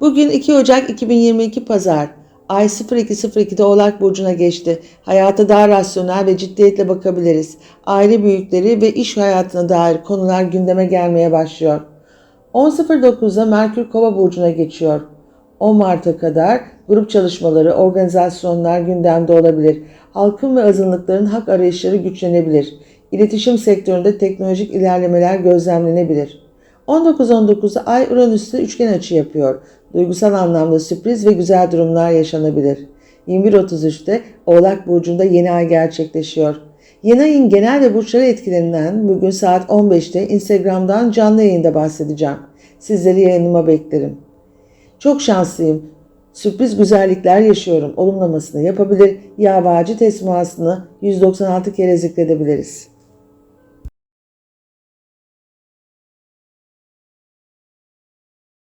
Bugün 2 Ocak 2022 Pazar. Ay 02.02'de Oğlak Burcu'na geçti. Hayata daha rasyonel ve ciddiyetle bakabiliriz. Aile büyükleri ve iş hayatına dair konular gündeme gelmeye başlıyor. 10.09'da Merkür Kova Burcu'na geçiyor. 10 Mart'a kadar grup çalışmaları, organizasyonlar gündemde olabilir. Halkın ve azınlıkların hak arayışları güçlenebilir. İletişim sektöründe teknolojik ilerlemeler gözlemlenebilir. 19.19'da Ay Uranüs'te üçgen açı yapıyor. Duygusal anlamda sürpriz ve güzel durumlar yaşanabilir. 21.33'te Oğlak Burcu'nda yeni ay gerçekleşiyor. Yeni ayın genel ve burçları etkilerinden bugün saat 15'te Instagram'dan canlı yayında bahsedeceğim. Sizleri yayınıma beklerim. Çok şanslıyım. Sürpriz güzellikler yaşıyorum. Olumlamasını yapabilir, yağ ve acı teslimasını 196 kere zikredebiliriz.